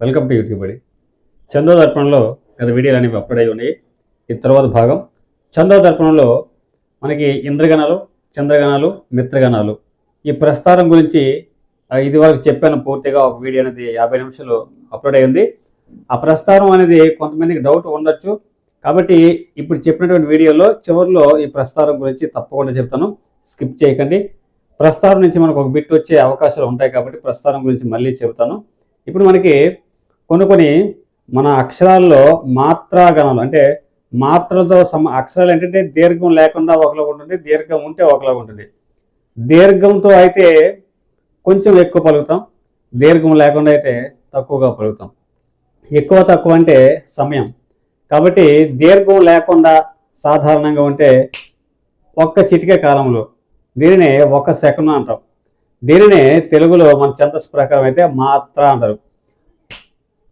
Welcome to YouTube అడి చందో దర్పణంలో గత వీడియోలు అనేవి అప్లోడ్ అయి ఉన్నాయి. ఇది తర్వాత భాగం. చందో దర్పణంలో మనకి ఇంద్రగణాలు చంద్రగణాలు మిత్రగణాలు. ఈ ప్రస్తారం గురించి ఇది వరకు చెప్పాను పూర్తిగా ఒక వీడియో అనేది యాభై నిమిషాలు అప్లోడ్ అయింది ఆ ప్రస్తారం అనేది కొంతమందికి డౌట్ ఉండొచ్చు. కాబట్టి ఇప్పుడు చెప్పినటువంటి వీడియోలో చివరిలో ఈ ప్రస్తారం గురించి తప్పకుండా చెప్తాను. స్కిప్ చేయకండి. ప్రస్తారం నుంచి మనకు ఒక బిట్ వచ్చే అవకాశాలు ఉంటాయి కాబట్టి ప్రస్తారం గురించి మళ్ళీ చెబుతాను. ఇప్పుడు మనకి కొన్ని కొన్ని మన అక్షరాల్లో మాత్రాగణాలు అంటే మాత్రలతో సమ అక్షరాలు ఏంటంటే దీర్ఘం లేకుండా ఒకలాగా ఉంటుంది దీర్ఘం ఉంటే ఒకలాగా ఉంటుంది. దీర్ఘంతో అయితే కొంచెం ఎక్కువ పలుకుతాం దీర్ఘం లేకుండా అయితే తక్కువగా పలుకుతాం. ఎక్కువ తక్కువ అంటే సమయం. కాబట్టి దీర్ఘం లేకుండా సాధారణంగా ఉంటే ఒక్క చిటికే కాలంలో దీనినే ఒక సెకండ్ అంటాం. దీనినే తెలుగులో మన ఛందస్సు ప్రకారం అయితే మాత్ర అంటారు.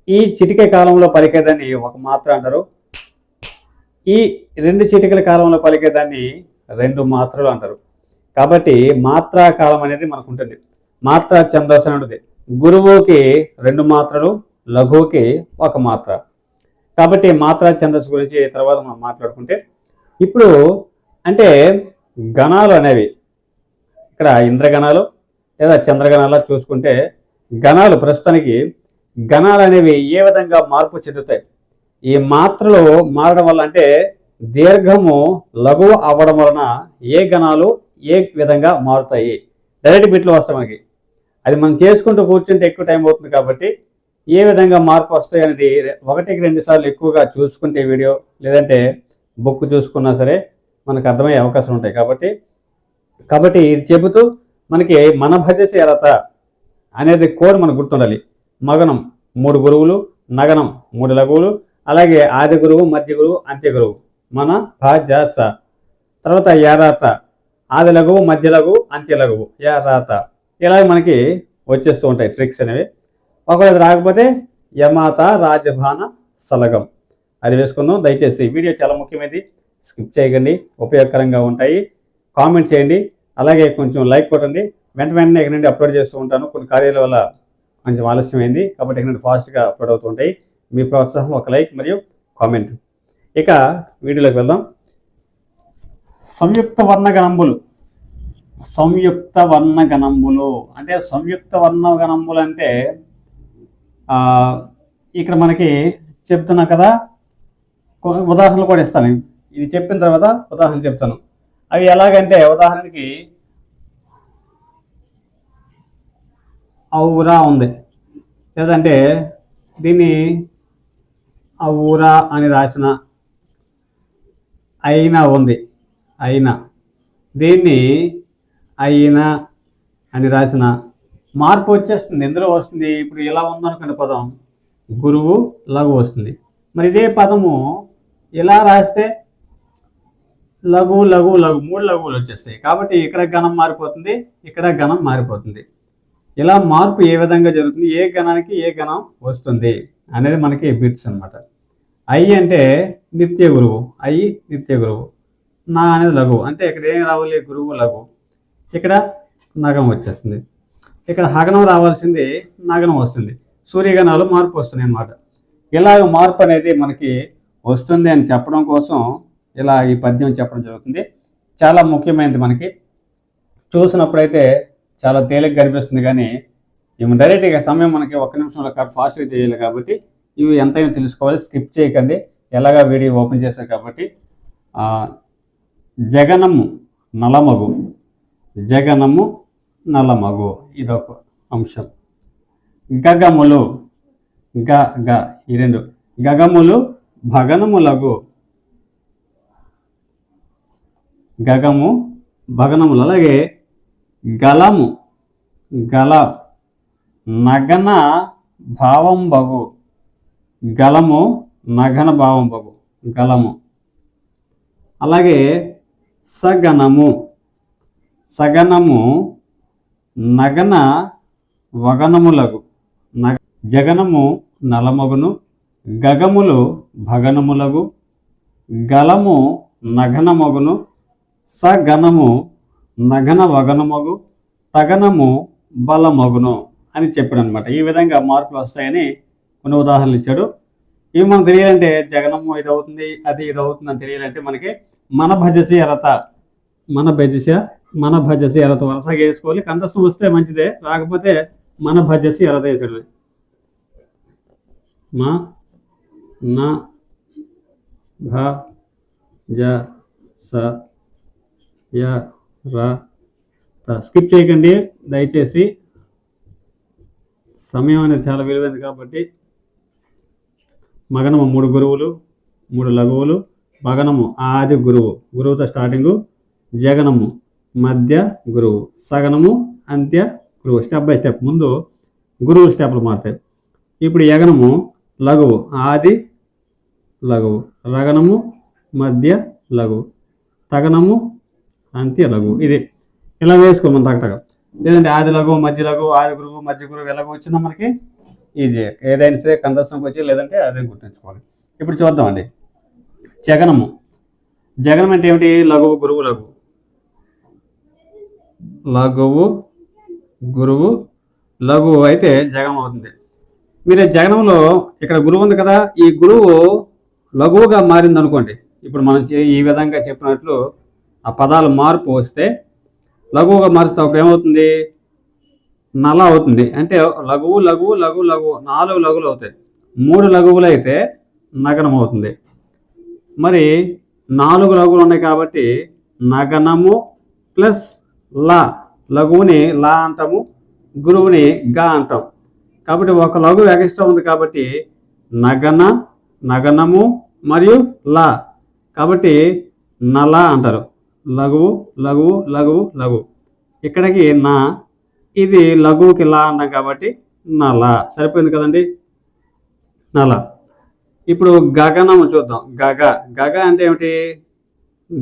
ఈ చిటికే కాలంలో పలికేదాన్ని ఒక మాత్ర అంటారు. ఈ రెండు చిటికల కాలంలో పలికేదాన్ని రెండు మాత్రలు అంటారు. కాబట్టి మాత్రా కాలం అనేది మనకు ఉంటుంది. మాత్ర ఛందస్సు ఉంటుంది. గురువుకి రెండు మాత్రలు లఘువుకి ఒక మాత్ర. కాబట్టి మాత్రా ఛందస్సు గురించి తర్వాత మనం మాట్లాడుకుంటే ఇప్పుడు అంటే గణాలు అనేవి ఇక్కడ ఇంద్రగణాలు లేదా చంద్రగణాలు చూసుకుంటే గణాలు ప్రస్తుతానికి గణాలు అనేవి ఏ విధంగా మార్పు చెందుతాయి? ఈ మాత్రలు మారడం వల్ల అంటే దీర్ఘము లఘువు అవ్వడం వలన ఏ గణాలు ఏ విధంగా మారుతాయి? డైరెక్ట్ బిట్లు వస్తాయి మనకి. అది మనం చేసుకుంటూ కూర్చుంటే ఎక్కువ టైం అవుతుంది కాబట్టి ఏ విధంగా మార్పు వస్తాయి అనేది ఒకటికి రెండు సార్లు ఎక్కువగా చూసుకుంటే వీడియో లేదంటే బుక్ చూసుకున్నా సరే మనకు అర్థమయ్యే అవకాశం ఉంటాయి కాబట్టి కాబట్టి ఇది చెబుతూ మనకి మన భజసి ఎరత అనేది కోడ్ మనకు గుర్తుండాలి. మగనం మూడు గురువులు నగనం మూడు లఘువులు అలాగే ఆది గురువు మధ్య గురువు అంత్య గురువు. మన భాజాస తర్వాత యారాత. ఆది లఘువు మధ్య లఘువు అంత్య లఘువు. యారాత. ఇలా మనకి వచ్చేస్తూ ఉంటాయి ట్రిక్స్ అనేవి. ఒకవేళ రాకపోతే యమాత రాజభాన సలగం. అది వేసుకుందాం. దయచేసి వీడియో చాలా ముఖ్యమైనది. స్కిప్ చేయకండి. ఉపయోగకరంగా ఉంటాయి. కామెంట్ చేయండి. అలాగే కొంచెం లైక్ కొట్టండి. వెంట వెంటనే ఇక్కడ నుండి అప్లోడ్ చేస్తూ ఉంటాను. కొన్ని కార్యాల వల్ల కొంచెం ఆలస్యమైంది కాబట్టి ఇక్కడ ఫాస్ట్గా అప్లోడ్ అవుతూ ఉంటాయి. మీ ప్రోత్సాహం ఒక లైక్ మరియు కామెంట్ ఇక వీడియోలోకి వెళ్దాం. సంయుక్త వర్ణగణంబులు సంయుక్త వర్ణగణంబులు అంటే సంయుక్త వర్ణగణంబులు అంటే ఇక్కడ మనకి చెప్తున్నా కదా ఉదాహరణలు కూడా ఇస్తాను. ఇది చెప్పిన తర్వాత ఉదాహరణ చెప్తాను. అవి ఎలాగంటే ఉదాహరణకి ఔరా ఉంది. లేదంటే దీన్ని ఔరా అని రాసిన అయినా ఉంది. అయినా దీన్ని అయినా అని రాసిన మార్పు వచ్చేస్తుంది. ఎందులో వస్తుంది? ఇప్పుడు ఇలా ఉందనుకునే పదం. గురువు లఘు వస్తుంది. మరి ఇదే పదము ఇలా రాస్తే లఘు లఘు లఘు మూడు లఘువులు వచ్చేస్తాయి. కాబట్టి ఇక్కడ గణం మారిపోతుంది ఇక్కడ గణం మారిపోతుంది. ఇలా మార్పు ఏ విధంగా జరుగుతుంది? ఏ గణానికి ఏ గణం వస్తుంది? అనేది మనకి బిట్స్ అన్నమాట. ఐ అంటే నిత్య గురువు. ఐ నిత్య గురువు. నా అనేది లఘువు. అంటే ఇక్కడ ఏం రావాలి? గురువు లఘు ఇక్కడ నగం వచ్చేస్తుంది. ఇక్కడ హగనం రావాల్సింది నగనం వస్తుంది. సూర్యగణాలు మార్పు వస్తున్నాయి అన్నమాట. ఇలాగ మార్పు అనేది మనకి వస్తుంది అని చెప్పడం కోసం ఇలా ఈ పద్యం చెప్పడం జరుగుతుంది. చాలా ముఖ్యమైనది మనకి. చూసినప్పుడైతే చాలా తేలిగ్గా కనిపిస్తుంది కానీ ఇవి డైరెక్ట్గా సమయం మనకి ఒక్క నిమిషంలో కాదు ఫాస్ట్గా చేయాలి కాబట్టి ఇవి ఎంతైనా తెలుసుకోవాలి. స్కిప్ చేయకండి. ఎలాగా వీడియో ఓపెన్ చేశారు కాబట్టి జగనము నలమగు జగనము నలమగు ఇదొక అంశం. గగములు గ గ ఈ రెండు. గగములు భగనములగు గగము భగనములు. అలాగే గలము గల నగన భావం బగు గలము నగన భావం బగు గలము. అలాగే సగనము సగనము నగన వగనములగు. నగ జగనము నలమగును గగములు భగనములగు గలము నగనమగును సగనము నగన వగనమగు తగనము బలమగును అని చెప్పాడు అనమాట ఈ విధంగా మార్పులు వస్తాయని కొన్ని ఉదాహరణలు ఇచ్చాడు. ఇవి మనకు తెలియాలంటే జగనము ఇది అవుతుంది అది ఇది అవుతుంది అని తెలియాలంటే మనకి మన భజసి ఎరత మన భజస మన భజసి అరత వరుసగా వేసుకోవాలి. కంఠస్థం వస్తే మంచిదే రాకపోతే మన భజసి ఎరత వేసాడు మా నా భ జ స య రా స్కిప్ చేయకండి. దయచేసి సమయం అనేది చాలా విలువైంది కాబట్టి మగనము మూడు గురువులు మూడు లఘువులు మగనము ఆది గురువు. గురువుతో స్టార్టింగు జగనము మధ్య గురువు. సగనము అంత్య గురువు. Step by step. ముందు గురువు స్టెప్లు మారుతాయి. ఇప్పుడు యగనము లఘువు ఆది లఘువు. రగనము మధ్య లఘువు. తగనము అంతే లఘు. ఇది ఇలా వేసుకోమని తగ్గటగా లేదంటే ఆది లఘువు మధ్య లఘువు ఆది గురువు మధ్య గురువు ఎలాగో వచ్చినా మనకి ఈజీ. ఏదైనా సరే కందర్శనంకి వచ్చి లేదంటే అదే గుర్తుంచుకోవాలి. ఇప్పుడు చూద్దామండి. జగనము. జగనం అంటే ఏమిటి? లఘువు గురువు లఘువు లఘువు గురువు లఘువు అయితే జగనం అవుతుంది. మీరు జగనంలో ఇక్కడ గురువు ఉంది కదా ఈ గురువు లఘువుగా మారింది అనుకోండి ఇప్పుడు మనం ఈ విధంగా చెప్పినట్లు ఆ పదాలు మార్పు వస్తే లఘువుగా మారుస్తే అప్పుడు ఏమవుతుంది నల అవుతుంది. అంటే లఘువు లఘువు లఘు లఘు నాలుగు లఘువులు అవుతాయి. మూడు లఘువులు అయితే నగనం అవుతుంది మరి నాలుగు లఘువులు ఉన్నాయి కాబట్టి నగనము ప్లస్ లా. లఘువుని లా అంటాము గురువుని గా అంటాం. కాబట్టి ఒక లఘువు ఎక్స్ట్రా ఉంది కాబట్టి నగన నగనము మరియు లా. కాబట్టి నల అంటారు. లఘువు లఘువు లఘువు లఘువు ఇక్కడికి నా. ఇది లఘువుకి లా అన్నాం కాబట్టి నల. సరిపోయింది కదండి? నల. ఇప్పుడు గగనము చూద్దాం. గగ. గగ అంటే ఏమిటి?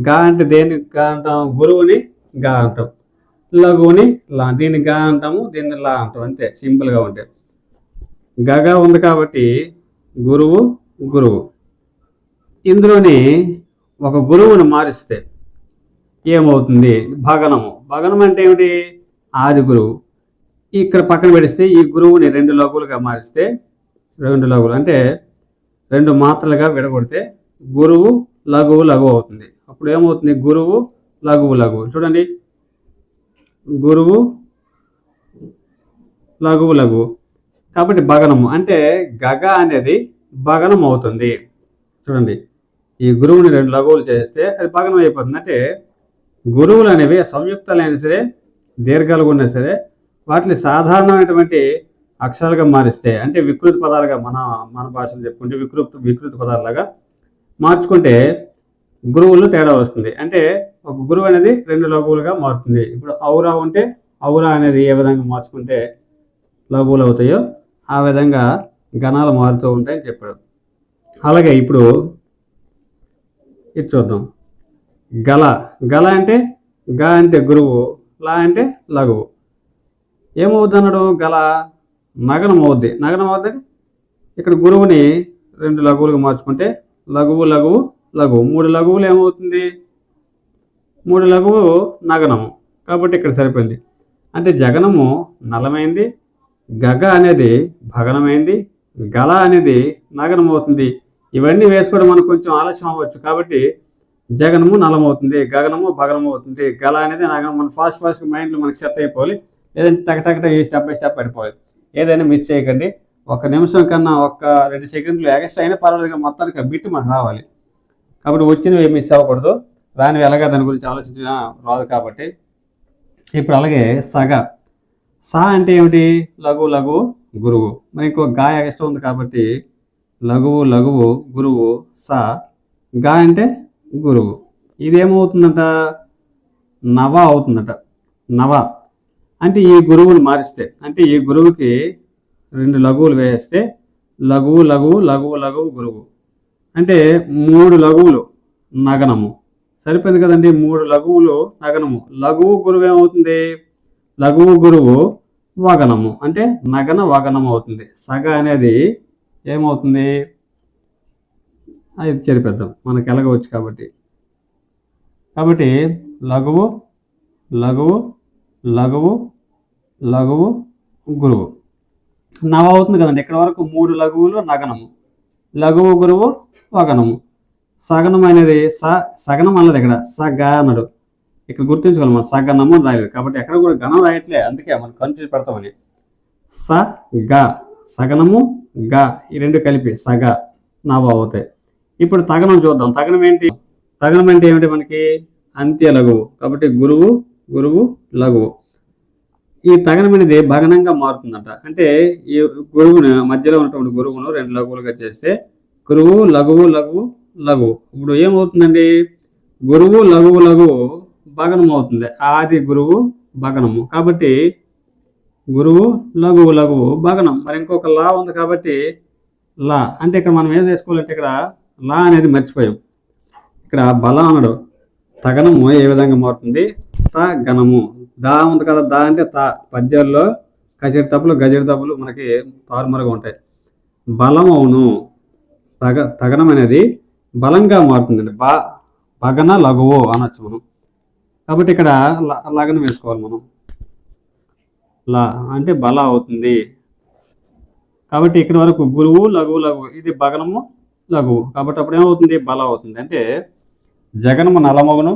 గా అంటే దేన్ని గా అంటాం? గురువుని గా అంటాం. లఘువుని లా. దీన్ని గా అంటాము దీన్ని లా అంటాం. అంతే. సింపుల్గా ఉంటే. గగ ఉంది కాబట్టి గురువు గురువు. ఇందులోని ఒక గురువుని మారిస్తే ఏమవుతుంది? భగనము. భగనం అంటే ఏమిటి? ఆది గురువు ఇక్కడ పక్కన పెడిస్తే ఈ గురువుని రెండు లఘువులుగా మారిస్తే రెండు లఘువులు అంటే రెండు మాత్రలుగా విడగొడితే గురువు లఘువు లఘువు అవుతుంది. అప్పుడు ఏమవుతుంది? గురువు లఘువు లఘువు. చూడండి. గురువు లఘువు లఘువు. కాబట్టి భగనము అంటే గగ అనేది భగనం అవుతుంది చూడండి. ఈ గురువుని రెండు లఘువులు చేస్తే అది భగనం అయిపోతుంది అంటే గురువులు అనేవి సంయుక్తాలైనా సరే దీర్ఘాలుగా ఉన్నా సరే వాటిని సాధారణమైనటువంటి అక్షరాలుగా మారిస్తే అంటే వికృతి పదాలుగా మన మన భాషలో చెప్పుకుంటే వికృత వికృతి పదాలుగా మార్చుకుంటే గురువులు తేడా వస్తుంది. అంటే ఒక గురువు అనేది రెండు లఘువులుగా మారుతుంది. ఇప్పుడు ఔరా ఉంటే ఔరా అనేది ఏ విధంగా మార్చుకుంటే లఘువులు అవుతాయో ఆ విధంగా గణాలు మారుతూ ఉంటాయని చెప్పాడు. అలాగే ఇప్పుడు ఇది చూద్దాం. గల. గల అంటే గ అంటే గురువు లా అంటే లఘువు. ఏమవుద్ది అన్నాడు గల. నగనం అవుద్ది నగనం అవుద్ది ఇక్కడ గురువుని రెండు లఘువులుగా మార్చుకుంటే లఘువు లఘువు లఘువు. మూడు లఘువులు ఏమవుతుంది? మూడు లఘువు నగనము. కాబట్టి ఇక్కడ సరిపోయింది. అంటే జగనము నలమైంది గగ అనేది భగనమైంది గల అనేది నగనం అవుతుంది ఇవన్నీ వేసుకోవడం మనకు కొంచెం ఆలస్యం అవ్వచ్చు. కాబట్టి జగనము నలమవుతుంది గగనము భగనము అవుతుంది గల అనేది నాకు మన ఫాస్ట్ ఫాస్ట్ మైండ్లో మనకి సెట్ అయిపోవాలి. లేదంటే టక్ టక్ స్టెప్ బై స్టెప్ పడిపోవాలి. ఏదైనా మిస్ చేయకండి. ఒక నిమిషం కన్నా ఒక రెండు సెకండ్లు ఎక్స్ట్రా అయినా పర్వాలేదు మొత్తానికి ఆ బిట్ మనకు రావాలి. కాబట్టి వచ్చినవి మిస్ అవ్వకూడదు. రానివి ఎలాగా దాని గురించి ఆలోచించిన రాదు కాబట్టి. ఇప్పుడు అలాగే సగ. సా అంటే ఏమిటి? లఘు లఘు గురువు. మరి ఇంకో గా ఎక్స్ట్రా ఉంది కాబట్టి లఘువు లఘువు గురువు సా. గా అంటే? గురువు. ఇదేమవుతుందట? నవ అవుతుందట. నవ. అంటే ఈ గురువుని మారిస్తే అంటే ఈ గురువుకి రెండు లఘువులు వేస్తే లఘువు లఘువు లఘువు లఘువు గురువు. అంటే మూడు లఘువులు నగనము. సరిపోయింది కదండి? మూడు లఘువులు నగనము. లఘువు గురువు ఏమవుతుంది? లఘువు గురువు వగనము. అంటే నగన వగనం అవుతుంది. సగ అనేది ఏమవుతుంది? అది చెరిపేద్దాం. మనకి ఎలాగవచ్చు కాబట్టి. కాబట్టి లఘువు లఘువు లఘువు లఘువు గురువు. నవ అవుతుంది కదండి. ఇక్కడ వరకు మూడు లఘువులు నగనము లఘువు గురువు వగనము. సగనం అనేది స సగనం అన్నది ఇక్కడ సగ ఇక్కడ గుర్తుంచుకోవాలి మనం. సగనము అని రాయలేదు. కాబట్టి ఎక్కడ కూడా గణం రాయట్లే. అందుకే మనం కన్ఫ్యూజ్ పెడతామని. స గ. సగనము గ. ఈ రెండు కలిపి సగ నవ అవుతాయి. ఇప్పుడు తగనం చూద్దాం. తగనం ఏంటి? తగనం అంటే ఏమిటి మనకి? అంత్య లఘువు. కాబట్టి గురువు గురువు లఘువు. ఈ తగనం అనేది భగనంగా మారుతుందంట. అంటే ఈ గురువును మధ్యలో ఉన్నటువంటి గురువును రెండు లఘువులుగా చేస్తే గురువు లఘువు లఘువు లఘువు. ఇప్పుడు ఏమవుతుందండి? గురువు లఘువు లఘువు భగనం అవుతుంది ఆది గురువు భగనము. కాబట్టి గురువు లఘువు లఘువు భగనం. మరి ఇంకొక లా ఉంది కాబట్టి లా. అంటే ఇక్కడ మనం ఏం చేసుకోవాలంటే ఇక్కడ లా అనేది మర్చిపోయాం. ఇక్కడ బలం అనడు. తగనము ఏ విధంగా మారుతుంది? త గణము. దా ఉంది కదా దా అంటే తా. పద్యాల్లో కచేరి తప్పులు గజేరి తప్పులు మనకి తారుమారుగా ఉంటాయి. బలం అవును. తగ తగనం అనేది బలంగా మారుతుందండి. బా భగన లఘువు అనొచ్చు మనం. కాబట్టి ఇక్కడ ల- లగనం వేసుకోవాలి మనం. లా అంటే బల అవుతుంది. కాబట్టి ఇక్కడ వరకు గురువు లఘువు లఘువు. ఇది భగనము లఘువు కాబట్టి అప్పుడు ఏమవుతుంది? బల అవుతుంది. అంటే జగనము నలమగును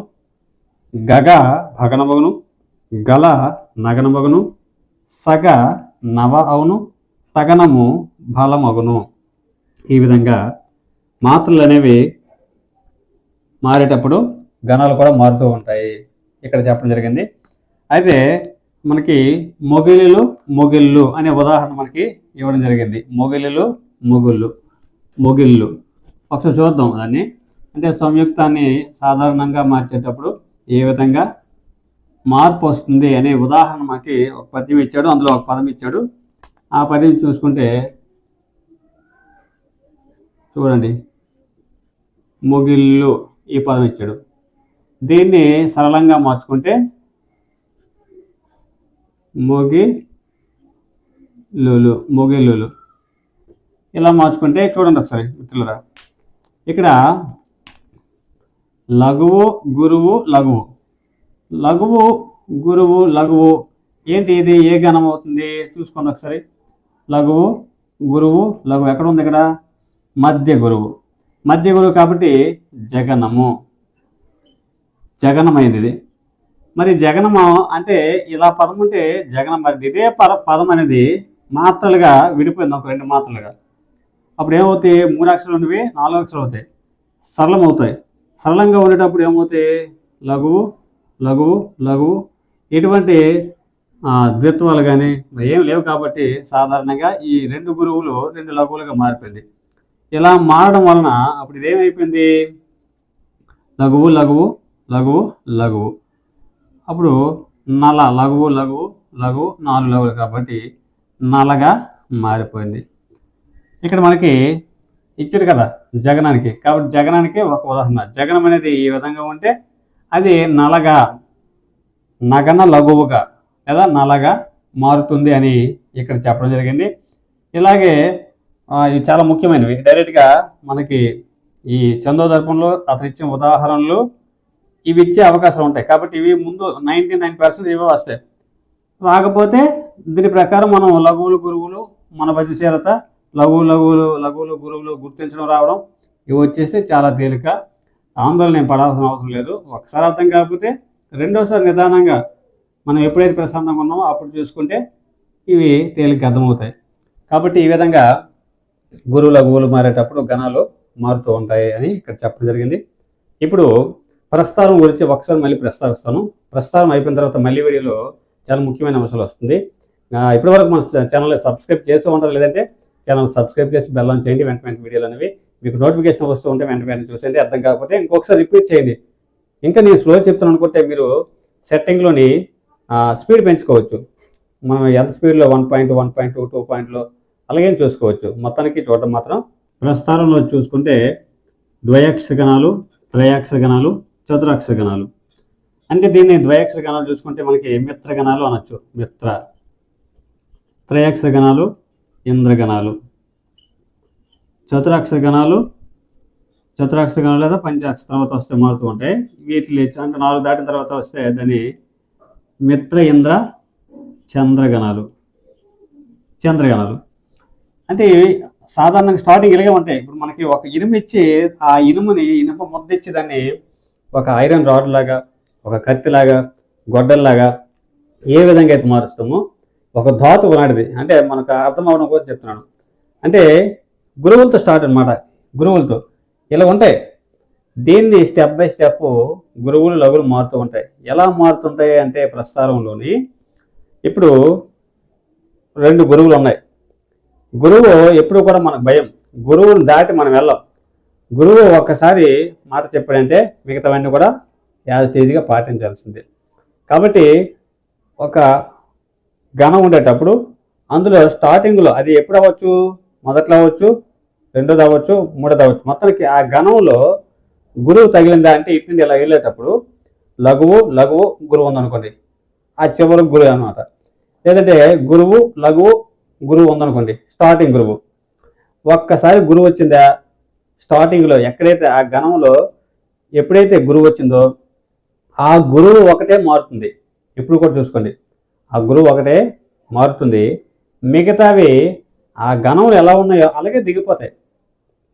గగ భగనమగును గల నగనమగును సగ నవ అవును తగనము బలమగును. ఈ విధంగా మాత్రలు అనేవి మారేటప్పుడు గణాలు కూడా మారుతూ ఉంటాయి. ఇక్కడ చెప్పడం జరిగింది. అయితే మనకి మొగిలిలు మొగిళ్ళు అనే ఉదాహరణ మనకి ఇవ్వడం జరిగింది. మొగిలిలు మొగుళ్ళు. మొగిళ్ళు ఒకసారి చూద్దాం దాన్ని. అంటే సంయుక్తాన్ని సాధారణంగా మార్చేటప్పుడు ఏ విధంగా మార్పు వస్తుంది అనే ఉదాహరణ మనకి ఒక పద్యం ఇచ్చాడు అందులో ఒక పదం ఇచ్చాడు. ఆ పద్యం చూసుకుంటే చూడండి. మొగిళ్ళు ఈ పదం ఇచ్చాడు. దీన్ని సరళంగా మార్చుకుంటే మొగి లులు మొగిలులు ఇలా మార్చుకుంటే చూడండి ఒకసారి మిత్రులరా. ఇక్కడ లఘువు గురువు లఘువు. లఘువు గురువు లఘువు. ఏంటి ఇది? ఏ గణం అవుతుంది? చూసుకోండి ఒకసారి. లఘువు గురువు లఘువు. ఎక్కడ ఉంది ఇక్కడ? మధ్య గురువు. మధ్య గురువు కాబట్టి జగనము. జగనమైంది ఇది. మరి జగనము అంటే ఇలా పదం ఉంటే జగనం మరి ఇదే పద పదం అనేది మాత్రలుగా విడిపోయింది ఒక రెండు మాత్రలుగా. అప్పుడు ఏమవుతాయి మూడు అక్షరాలు ఉన్నవి నాలుగు అక్షరాలు అవుతాయి. సరళం అవుతాయి సరళంగా ఉండేటప్పుడు ఏమవుతాయి? లఘువు లఘువు లఘువు ఎటువంటి ద్విత్వాలు కానీ ఏం లేవు కాబట్టి సాధారణంగా ఈ రెండు గురువులు రెండు లఘువులుగా మారిపోయింది. ఇలా మారడం వలన అప్పుడు ఇదేమైపోయింది? లఘువు లఘువు లఘువు లఘువు. అప్పుడు నల లఘువు లఘువు లఘువు నాలుగు లఘువులు కాబట్టి నలగా మారిపోయింది. ఇక్కడ మనకి ఇచ్చాడు కదా జగనానికి. కాబట్టి జగనానికి ఒక ఉదాహరణ. జగనం అనేది ఈ విధంగా ఉంటే అది నలగా నగన లఘువుగా లేదా నలగా మారుతుంది అని ఇక్కడ చెప్పడం జరిగింది. ఇలాగే ఇవి చాలా ముఖ్యమైనవి. డైరెక్ట్గా మనకి ఈ చందోదర్పంలో అతను ఇచ్చిన ఉదాహరణలు ఇవి ఇచ్చే అవకాశాలు ఉంటాయి. కాబట్టి ఇవి ముందు నైంటీ నైన్ పర్సెంట్ ఇవే వస్తాయి. రాకపోతే దీని ప్రకారం మనం లఘువులు గురువులు మన భజశీలత లఘువు లఘువులు లఘువులు గురువులు గుర్తించడం రావడం ఇవి వచ్చేసి చాలా తేలిక. ఆందోళన ఏం పడాల్సిన అవసరం లేదు. ఒకసారి అర్థం కాకపోతే రెండోసారి నిదానంగా మనం ఎప్పుడైతే ప్రశాంతంగా ఉన్నామో అప్పుడు చూసుకుంటే ఇవి తేలిక అర్థమవుతాయి. కాబట్టి ఈ విధంగా గురువు లఘువులు మారేటప్పుడు గణాలు మారుతూ ఉంటాయి అని ఇక్కడ చెప్పడం జరిగింది. ఇప్పుడు ప్రస్తారం గురించి ఒకసారి మళ్ళీ ప్రస్తావిస్తాను. ప్రస్తారం అయిపోయిన తర్వాత మళ్ళీ వీడియోలో చాలా ముఖ్యమైన అంశాలు వస్తుంది. ఇప్పటివరకు మన ఛానల్ సబ్స్క్రైబ్ చేస్తూ ఉంటారు లేదంటే ఛానల్ సబ్స్క్రైబ్ చేసి బెల్లం చేయండి. వెంట వెంట వీడియోలు అనేవి మీకు నోటిఫికేషన్ వస్తూ ఉంటే వెంట వెంటనే చూసేయండి. అర్థం కాకపోతే ఇంకొకసారి రిపీట్ చేయండి. ఇంకా నేను స్లో చెప్తాను అనుకుంటే మీరు సెట్టింగ్లోని స్పీడ్ పెంచుకోవచ్చు. మనం ఎంత స్పీడ్లో one point one point two two పాయింట్లో అలాగే చూసుకోవచ్చు. మొత్తానికి చూడటం మాత్రం ప్రస్తారంలో చూసుకుంటే ద్వయాక్షర గణాలు త్రయాక్షర గణాలు చతురాక్షర గణాలు అంటే దీన్ని ద్వయాక్షర గణాలు చూసుకుంటే మనకి మిత్ర గణాలు అనొచ్చు. మిత్ర. త్రయాక్షర గణాలు ఇంద్రగణాలు. చతురాక్షర గణాలు చతురాక్షర గణాలు లేదా పంచాక్షర తర్వాత వస్తే మారుతూ ఉంటాయి. వీటిలో అంటే నాలుగు దాటిన తర్వాత వస్తే దాన్ని మిత్ర ఇంద్ర చంద్రగణాలు చంద్రగణాలు అంటే సాధారణంగా స్టార్టింగ్ ఇలాగే ఉంటాయి. ఇప్పుడు మనకి ఒక ఇనుము ఇచ్చి ఆ ఇనుముని ఇనుప ముద్ద ఇచ్చి దాన్ని ఒక ఐరన్ రాడ్ లాగా ఒక కత్తిలాగా గొడ్డల్లాగా ఏ విధంగా అయితే మారుస్తామో ఒక ధాతువు లాంటిది. అంటే మనకు అర్థం అవడం కోసం చెప్తున్నాను. అంటే గురువులతో స్టార్ట్ అన్నమాట. గురువులతో ఇలా ఉంటాయి. దీన్ని స్టెప్ బై స్టెప్ గురువులు లఘులు మారుతూ ఉంటాయి. ఎలా మారుతుంటాయి అంటే ప్రస్తారంలోని ఇప్పుడు రెండు గురువులు ఉన్నాయి. గురువు ఎప్పుడు కూడా మనకు భయం. గురువుని దాటి మనం వెళ్ళాం. గురువు ఒక్కసారి మాట చెప్పాడంటే మిగతావన్నీ కూడా యాజ్ తేజీగా పాటించాల్సిందే. కాబట్టి ఒక ఘనం ఉండేటప్పుడు అందులో స్టార్టింగ్లో అది ఎప్పుడు అవ్వచ్చు? మొదట్లో అవ్వచ్చు? రెండోది అవ్వచ్చు? మూడోది అవ్వచ్చు? మొత్తానికి ఆ ఘనంలో గురువు తగిలిందా అంటే ఇటు నుండి ఇలా వెళ్ళేటప్పుడు లఘువు లఘువు గురువు ఉందనుకోండి. ఆ చివరి గురువు అనమాట లేదంటే గురువు లఘువు గురువు ఉందనుకోండి. స్టార్టింగ్ గురువు. ఒక్కసారి గురువు వచ్చిందా? స్టార్టింగ్లో ఎక్కడైతే ఆ గణంలో ఎప్పుడైతే గురువు వచ్చిందో ఆ గురువు ఒకటే మారుతుంది. ఇప్పుడు కూడా చూసుకోండి. ఆ గురువు ఒకటే మారుతుంది. మిగతావి ఆ గణంలో ఎలా ఉన్నాయో అలాగే దిగిపోతాయి.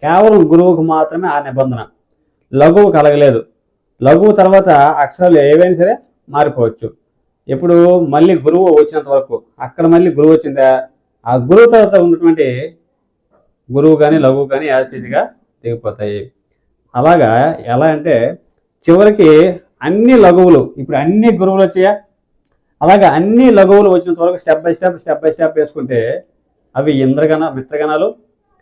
కేవలం గురువుకు మాత్రమే ఆ నిబంధన. లఘువు కలగలేదు. లఘువు తర్వాత అక్షరాలు ఏవైనా సరే మారిపోవచ్చు. ఇప్పుడు మళ్ళీ గురువు వచ్చినంత వరకు అక్కడ మళ్ళీ గురువు వచ్చిందా? ఆ గురువు తర్వాత ఉన్నటువంటి గురువు కానీ లఘువు కానీ యాజిటీజ్గా దిగిపోతాయి. అలాగా ఎలా అంటే చివరికి అన్ని లఘువులు ఇప్పుడు అన్ని గురువులు వచ్చాయా? అలాగే అన్ని లఘువులు వచ్చినంత వరకు step by step step by step వేసుకుంటే అవి ఇంద్రగణ మిత్రగణాలు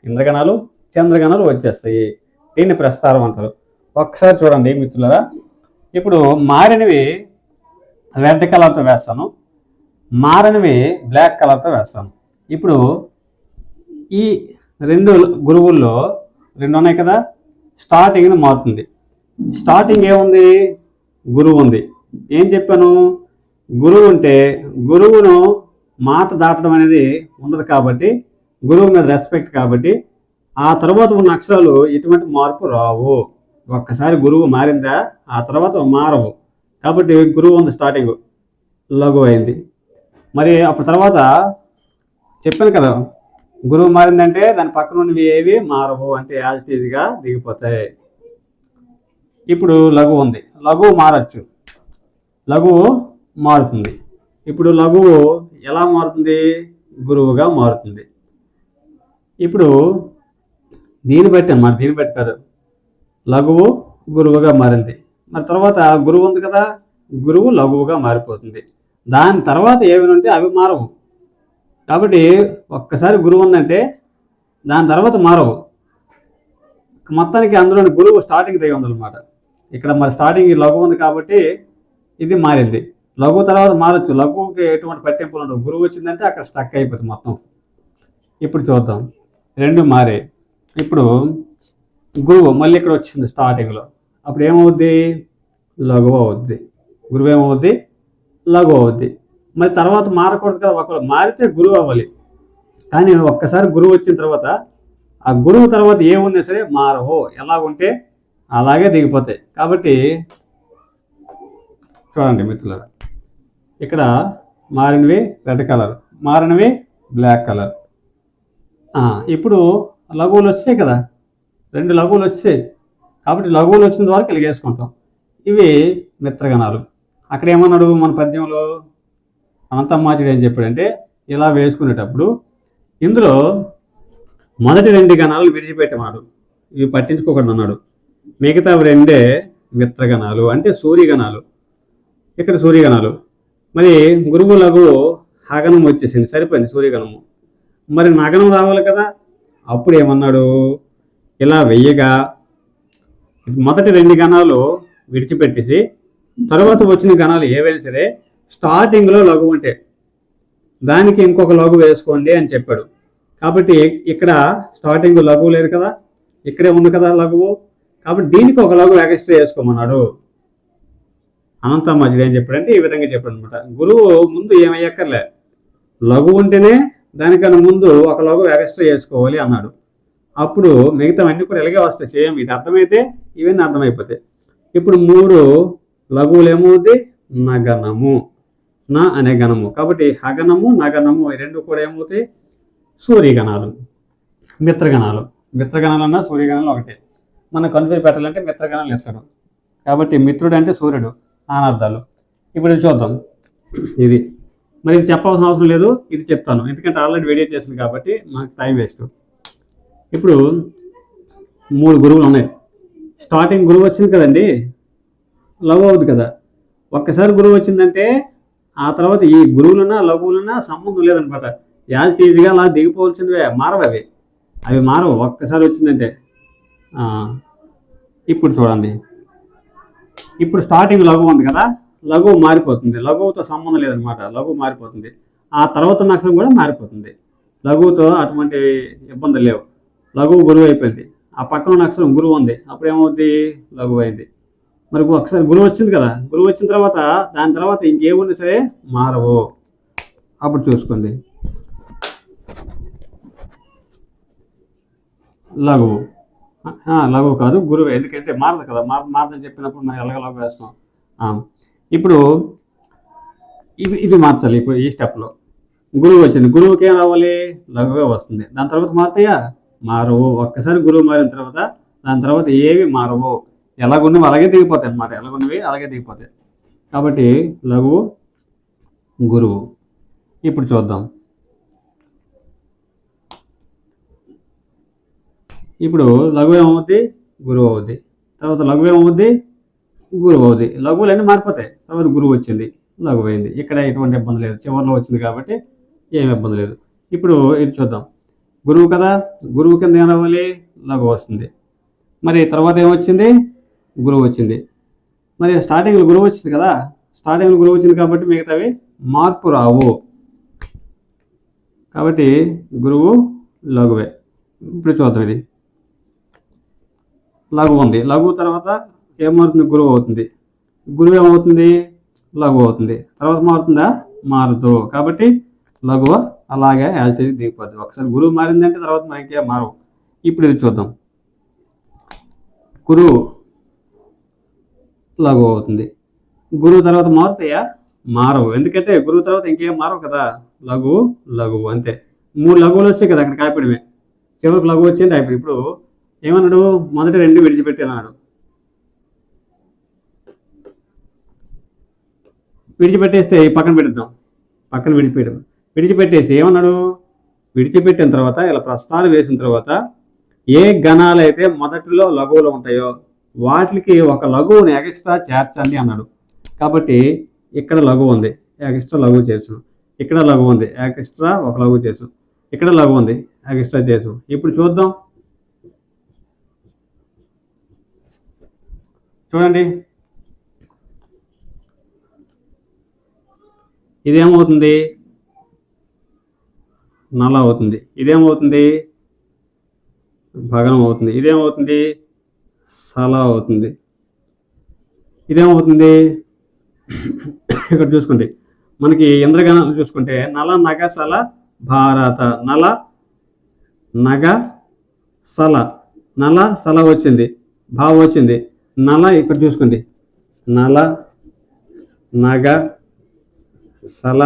ఇంద్రగణాలు చంద్రగణాలు వచ్చేస్తాయి. దీన్ని ప్రస్తారం అంటారు. ఒకసారి చూడండి మిత్రులరా. ఇప్పుడు మారినవి రెడ్ కలర్తో వేస్తాను. మారనివి బ్లాక్ కలర్తో వేస్తాను. ఇప్పుడు ఈ రెండు గురువుల్లో రెండు ఉన్నాయి కదా. స్టార్టింగ్ మారుతుంది. స్టార్టింగ్ ఏముంది? గురువు ఉంది. ఏం చెప్పాను? గురువు ఉంటే గురువును మాట దాటడం అనేది ఉండదు కాబట్టి గురువు మీద రెస్పెక్ట్ కాబట్టి ఆ తర్వాత ఉన్న అక్షరాలు ఎటువంటి మార్పు రావు. ఒక్కసారి గురువు మారిందా ఆ తర్వాత మారవు. కాబట్టి గురువు ఉంది స్టార్టింగ్ లఘు అయింది. మరి అప్పుడు తర్వాత చెప్పాను కదా గురువు మారిందంటే దాని పక్కన ఉన్నవి ఏవి మారవు అంటే యాజ్ టీజ్గా దిగిపోతాయి. ఇప్పుడు లఘు ఉంది. లఘువు మారచ్చు. లఘువు మారుతుంది. ఇప్పుడు లఘువు ఎలా మారుతుంది? గురువుగా మారుతుంది. ఇప్పుడు దీన్ని బట్టి అన్నమాట దీన్ని బట్టి కాదు. లఘువు గురువుగా మారింది. మరి తర్వాత గురువు ఉంది కదా గురువు లఘువుగా మారిపోతుంది. దాని తర్వాత ఏమైనా ఉంటే అవి మారవు. కాబట్టి ఒక్కసారి గురువు ఉందంటే దాని తర్వాత మారవు. మొత్తానికి అందులోని గురువు స్టార్టింగ్ దిగి ఉందన్నమాట. ఇక్కడ మరి స్టార్టింగ్ లఘు ఉంది కాబట్టి ఇది మారింది. లఘు తర్వాత మారచ్చు. లఘువుకి ఎటువంటి పట్టింపులు ఉండవు. గురువు వచ్చిందంటే అక్కడ స్టక్ అయిపోతుంది మొత్తం. ఇప్పుడు చూద్దాం. రెండు మారే. ఇప్పుడు గురువు మళ్ళీ ఇక్కడ వచ్చింది స్టార్టింగ్లో అప్పుడు ఏమవుద్ది? లఘువు అవుద్ది. గురువు ఏమవుద్ది? లఘు అవుద్ది. మరి తర్వాత మారకూడదు కదా ఒకరు మారితే గురువు అవ్వాలి. కానీ ఒక్కసారి గురువు వచ్చిన తర్వాత ఆ గురువు తర్వాత ఏమున్నా సరే మారవు. ఎలా ఉంటే అలాగే దిగిపోతాయి. కాబట్టి చూడండి మిత్రులారా. ఇక్కడ మారినవి రెడ్ కలర్ మారినవి బ్లాక్ కలర్. ఇప్పుడు లఘువులు వచ్చాయి కదా రెండు లఘువులు వచ్చాయి. కాబట్టి లఘువులు వచ్చిన ద్వారా కలిగేసుకుంటాం. ఇవి మిత్రగణాలు. అక్కడ ఏమన్నాడు మన పద్యంలో అనంతమ్మాచుడు ఏం చెప్పాడంటే ఇలా వేసుకునేటప్పుడు ఇందులో మొదటి రెండు గణాలు విడిచిపెట్టమాడు ఇవి పట్టించుకోకూడదు అన్నాడు మిగతా రెండే మిత్రగణాలు అంటే సూర్యగణాలు. ఇక్కడ సూర్యగణాలు. మరి గురువు లఘువు హగనం వచ్చేసింది సరిపోయింది సూర్యగణము. మరి నగనం రావాలి కదా? అప్పుడు ఏమన్నాడు? ఇలా వెయ్యగా. మొదటి రెండు గణాలు విడిచిపెట్టేసి తర్వాత వచ్చిన గణాలు ఏవైనా సరే స్టార్టింగ్లో లఘు ఉంటే దానికి ఇంకొక లఘు వేసుకోండి అని చెప్పాడు. కాబట్టి ఇక్కడ స్టార్టింగ్ లఘువు లేదు కదా? ఇక్కడే ఉంది కదా లఘువు? కాబట్టి దీనికి ఒక లఘు ఎక్స్ట్రా వేసుకోమన్నాడు. అనంత ఏం చెప్పాడంటే ఈ విధంగా చెప్పాడు అనమాట గురువు ముందు ఏమయ్యక్కర్లే. లఘు ఉంటేనే దానికన్నా ముందు ఒక లఘు ఎక్స్ట్రా చేసుకోవాలి అన్నాడు. అప్పుడు మిగతా అన్నీ కూడా ఇలాగే వస్తాయి. సేమ్ ఇది అర్థమైతే ఇవన్నీ అర్థమైపోతాయి. ఇప్పుడు మూడు లఘువులు ఏమవుద్ది నగనము. నా అనే గణము. కాబట్టి హగనము నగనము ఈ రెండు కూడా ఏమవుతాయి? సూర్యగణాలు. మిత్రగణాలు. మిత్రగణాలన్నా సూర్యగణాలు ఒకటే. మనం కన్ఫ్యూజ్ పెట్టాలంటే మిత్రగణాలు ఇస్తాడు కాబట్టి మిత్రుడు అంటే సూర్యుడు. అనర్థాలు ఇప్పుడు చూద్దాం. ఇది. మరి ఇది చెప్పాల్సిన అవసరం లేదు ఇది చెప్తాను. ఎందుకంటే ఆల్రెడీ వీడియో చేసింది కాబట్టి మనకు టైం వేస్ట్. ఇప్పుడు మూడు గురువులు ఉన్నాయి. స్టార్టింగ్ గురువు వచ్చింది కదండి? లవ్ అవుతుంది కదా. ఒక్కసారి గురువు వచ్చిందంటే ఆ తర్వాత ఈ గురువులన్నా లఘువులన్నా సంబంధం లేదనమాట. యాజ్ ఈజీగా అలా దిగిపోవాల్సినవే మారవు అవి. అవి మారవు. ఒక్కసారి వచ్చిందంటే. ఇప్పుడు చూడండి. ఇప్పుడు స్టార్టింగ్ లఘు ఉంది కదా లఘువు మారిపోతుంది. లఘువుతో సంబంధం లేదనమాట లఘువు మారిపోతుంది. ఆ తర్వాత ఉన్న అక్షరం కూడా మారిపోతుంది. లఘువుతో అటువంటి ఇబ్బందులు లేవు. లఘువు గురువు అయిపోయింది. ఆ పక్కన ఉన్న అక్షరం గురువు ఉంది. అప్పుడు ఏమవుద్ది? లఘువు అయింది. మరి ఒకసారి గురువు వచ్చింది కదా. గురువు వచ్చిన తర్వాత దాని తర్వాత ఇంకేమున్నా సరే మారవు. అప్పుడు చూసుకోండి. లఘువు. ఆ, లఘువు కాదు. గురువు ఎందుకంటే మారదు కదా. మార మారదని చెప్పినప్పుడు మనం ఎలాగ లఘు వేస్తాం. ఇప్పుడు ఇది ఇది మార్చాలి ఇప్పుడు ఈ స్టెప్లో గురువు వచ్చింది. గురువుకి ఏం రావాలి? లఘుగా వస్తుంది. దాని తర్వాత మారుతాయా? మారవు. ఒక్కసారి గురువు మారిన తర్వాత దాని తర్వాత ఏవి మారవు? ఎలాగున్నవి అలాగే దిగిపోతాయి అన్నమాట. ఎలాగున్నవి అలాగే దిగిపోతాయి. కాబట్టి లఘువు గురువు. ఇప్పుడు చూద్దాం. ఇప్పుడు లఘు ఏమవుద్ది? గురువు అవుద్ది. తర్వాత లఘు ఏమవుద్ది? గురువు అవుద్ది. లఘువులన్నీ మారిపోతాయి. తర్వాత గురువు వచ్చింది లఘువైంది అయింది. ఇక్కడ ఎటువంటి ఇబ్బంది లేదు. చివరిలో వచ్చింది కాబట్టి ఏం ఇబ్బంది లేదు. ఇప్పుడు ఇది చూద్దాం. గురువు కదా గురువు కింద ఏమవ్వాలి రావాలి లఘు వస్తుంది. మరి తర్వాత ఏమొచ్చింది గురువు వచ్చింది. మరి స్టార్టింగ్లో గురువు వచ్చింది కదా స్టార్టింగ్లో గురువు వచ్చింది కాబట్టి మిగతావి మార్పు రావు. కాబట్టి గురువు లఘువే. ఇప్పుడు చూద్దాం ఇది. లఘు ఉంది లఘు తర్వాత ఏమవుతుంది? గురువు అవుతుంది. గురువు ఏమవుతుంది? లఘు అవుతుంది. తర్వాత మారుతుందా? మారదు కాబట్టి లఘువ అలాగే యాజ్ దిగిపోద్ది. ఒకసారి గురువు మారిందంటే తర్వాత మనకి మారవు. ఇప్పుడు ఇది చూద్దాం. గురువు లఘు అవుతుంది. గురువు తర్వాత మారుతాయా? మారవు. ఎందుకంటే గురువు తర్వాత ఇంకేం మారవు కదా? లఘు లఘువు అంతే. మూడు లఘువులు వచ్చాయి కదా అక్కడ కాపిడమే చివరికి లఘు వచ్చింది అయిపోయి ఇప్పుడు ఏమన్నాడు? మొదటి రెండు విడిచిపెట్టి అన్నాడు విడిచిపెట్టేస్తే పక్కన పెడదాం. పక్కన విడిచిపెట్టాం. విడిచిపెట్టేసి ఏమన్నాడు? విడిచిపెట్టిన తర్వాత ఇలా ప్రస్తారం వేసిన తర్వాత ఏ గణాలైతే మొదటిలో లఘువులు ఉంటాయో వాటికి ఒక లఘువుని ఎక్స్ట్రా చేర్చండి అన్నాడు. కాబట్టి ఇక్కడ లఘువు ఉంది ఎక్స్ట్రా లఘువు చేసాం. ఇక్కడ లఘువు ఉంది ఎక్స్ట్రా ఒక లఘువు చేసాం. ఇక్కడ లఘువు ఉంది ఎక్స్ట్రా చేసాం. ఇప్పుడు చూద్దాం. చూడండి. ఇదేమవుతుంది? నల్ల అవుతుంది. ఇదేమవుతుంది? భగనం అవుతుంది. ఇదేమవుతుంది? సల అవుతుంది. ఇదేమవుతుంది? ఇక్కడ చూసుకోండి. మనకి ఇంద్రగణాలు చూసుకుంటే నల నగ సల భారత. నల నగ సల. నల సల వచ్చింది. భావ వచ్చింది. నల ఇక్కడ చూసుకోండి. నల నగ సల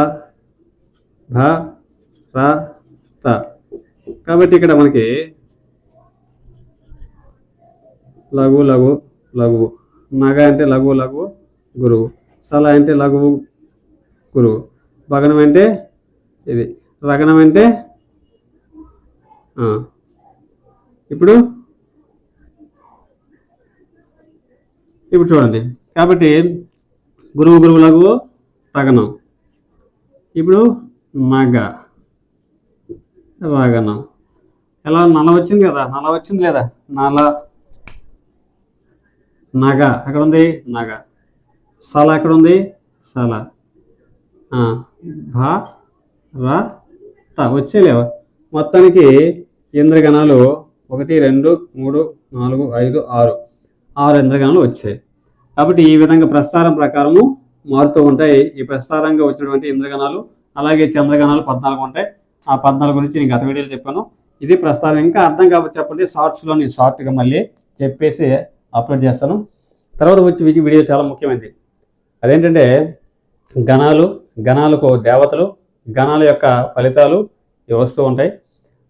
భ ర త. కాబట్టి ఇక్కడ మనకి లఘు లఘు లఘువు నగ అంటే లఘు లఘు గురువు. సల అంటే లఘువు గురువు. భగనం అంటే ఇది. రగనం అంటే ఇప్పుడు ఇప్పుడు చూడండి. కాబట్టి గురువు గురువులకు తగనం. ఇప్పుడు నగ రాగనం ఎలా? నల వచ్చింది కదా. నల వచ్చింది లేదా? నల. నగ. అక్కడ ఉంది నగ. సల అక్కడ ఉంది సల. ఆ, భ ర త. వచ్చేలేవా మొత్తానికి ఇంద్రగణాలు ఒకటి రెండు మూడు నాలుగు ఐదు ఆరు. ఆరు ఇంద్రగణాలు వచ్చాయి. కాబట్టి ఈ విధంగా ప్రస్తారం ప్రకారము మారుతూ ఉంటాయి. ఈ ప్రస్తారంగా వచ్చినటువంటి ఇంద్రగణాలు అలాగే చంద్రగణాలు పద్నాలుగు ఉంటాయి. ఆ పద్నాలుగు గురించి నేను గత వీడియోలో చెప్పాను. ఇది ప్రస్తారం ఇంకా అర్థం కాబట్టి చెప్పండి. షార్ట్స్లో నేను షార్ట్గా మళ్ళీ చెప్పేసి అప్లోడ్ చేస్తాను. తర్వాత వచ్చి వీడియో చాలా ముఖ్యమైనది. అదేంటంటే గణాలు గణాలకు దేవతలు గణాల యొక్క ఫలితాలు ఇవి వస్తూ ఉంటాయి.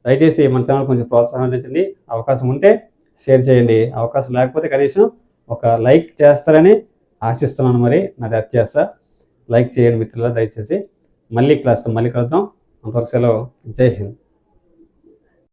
దయచేసి మన ఛానల్ కొంచెం ప్రోత్సాహం అందించండి. అవకాశం ఉంటే షేర్ చేయండి. అవకాశం లేకపోతే కనీసం ఒక లైక్ చేస్తారని ఆశిస్తున్నాను మరి. నాది అత్యాశ లైక్ చేయండి మిత్రుల దయచేసి. మళ్ళీ క్లాస్తో మళ్ళీ కలుద్దాం. అంతవరకు సెలవు. జై హింద్.